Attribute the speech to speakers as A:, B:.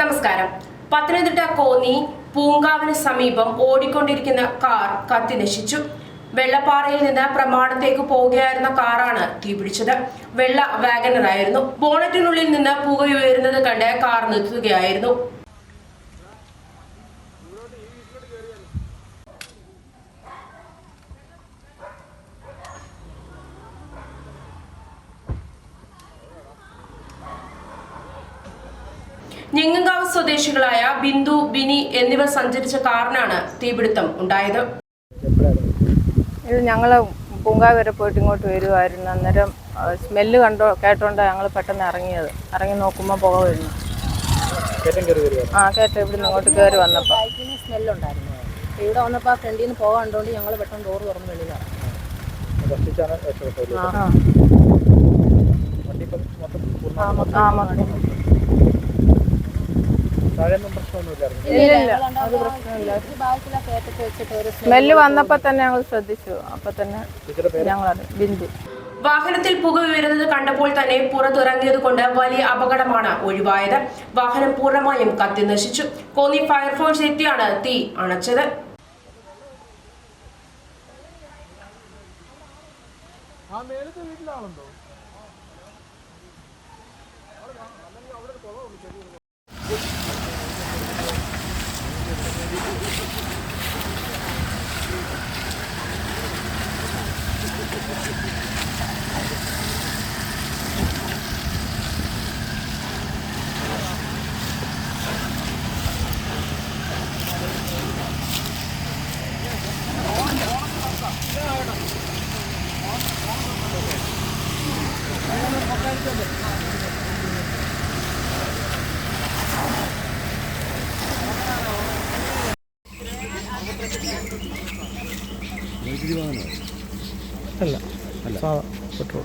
A: നമസ്കാരം. പത്തനംതിട്ട കോന്നി പൂങ്കാവിന് സമീപം ഓടിക്കൊണ്ടിരിക്കുന്ന കാർ കത്തി നശിച്ചു. വെള്ളപ്പാറയിൽ നിന്ന് പ്രമാണത്തേക്ക് പോവുകയായിരുന്ന കാറാണ് തീപിടിച്ചത് വെള്ള വാഗനറായിരുന്നു ബോണറ്റിനുള്ളിൽ നിന്ന് പുകയുയരുന്നത് കണ്ട് കാർ നിർത്തുകയായിരുന്നു. ഞെങ്ങങ്കാവ് സ്വദേശികളായ ബിന്ദു ബിനി എന്നിവർ സഞ്ചരിച്ച കാറിനാണ് തീപിടുത്തം ഉണ്ടായത്.
B: ഇത് ഞങ്ങൾ പൂങ്കാവ് വരെ പോയിട്ട് ഇങ്ങോട്ട് വരുമായിരുന്നു അന്നേരം സ്മെല്ല് കണ്ടോ കേട്ടോണ്ട് ഞങ്ങൾ പെട്ടെന്ന് ഇറങ്ങിയത്. ഇറങ്ങി നോക്കുമ്പോൾ പുക വരുന്നു ആ കേട്ടോ ഇവിടുന്ന് ഇങ്ങോട്ട് കയറി വന്നപ്പോൾ
C: സ്മെല്ലുണ്ടായിരുന്നു. ഇവിടെ വന്നപ്പോൾ ആ ഫ്രണ്ടിൽ നിന്ന് പോകാൻ കണ്ടുകൊണ്ട് ഞങ്ങൾ പെട്ടെന്ന് ഡോർ തുറന്ന്
B: ഒരു സ്മെല്ല് വന്നപ്പോൾ തന്നെ ഞങ്ങൾ ശ്രദ്ധിച്ചു. അപ്പൊ തന്നെ ഞങ്ങളത്. ബിന്ദു.
A: വാഹനത്തിൽ പുക ഉയരുന്നത് കണ്ടപ്പോൾ തന്നെ പുറത്തിറങ്ങിയത് കൊണ്ട് വലിയ അപകടമാണ് ഒഴിവായത്. വാഹനം പൂർണമായും കത്തി നശിച്ചു. കോന്നി ഫയർഫോഴ്സ് എത്തിയാണ് തീ അണച്ചത്.
D: അല്ല അല്ല പെട്രോൾ.